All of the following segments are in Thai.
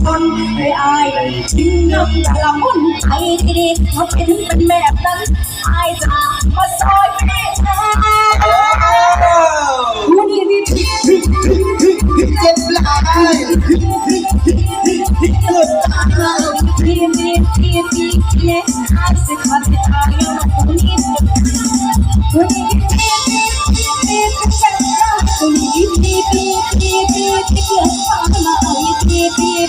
ยออกมาคนให้อายทิ้งน้ำแต่ละมุนไทยดีๆเขาเป็นเป็นแบบนั้นอายจะมาซอยไม่ได้วันนี้พี่พี่พี่พี่เจ็บหลายเกิดตาเราพี่พี่พี่พี่พี่อายสิขอที่อา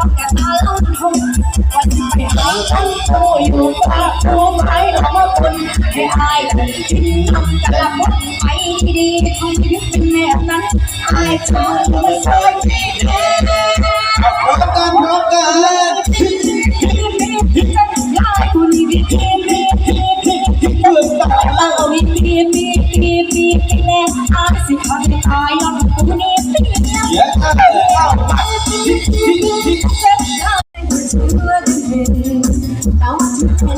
ต้องกระตาลุ่นทงวันที่ไปหาฉันโตอยู่ปากโตไปออกมาคนให้อายกินน้ำกะละมุนไปดีๆคงยึดเป็นแบบนั้นอายเธอมาซอยพี่แม่พร้อมกันพร้อมกันยายคนนี้พี่พี่พี่พี่พี่เดินตามเราพี่พี่พี่พี่พี่พี่แม่อาสิขอให้อาย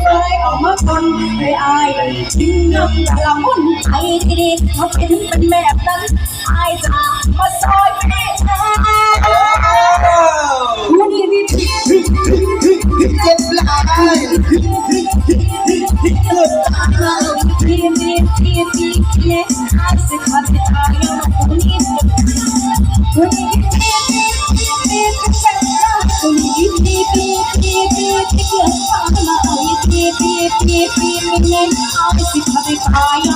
เคยออกมาปนเคยอายถึงน้ำตาละมุนใจดีๆมาเป็นเป็นแบบนั้นอายจะมาซอยพี่วันที่ที่เจ็บหลายนี่ที่ที่ที่ที่ที่ที่เนี่ยอายสิมาติดตายวันนี้วันนี่ I'm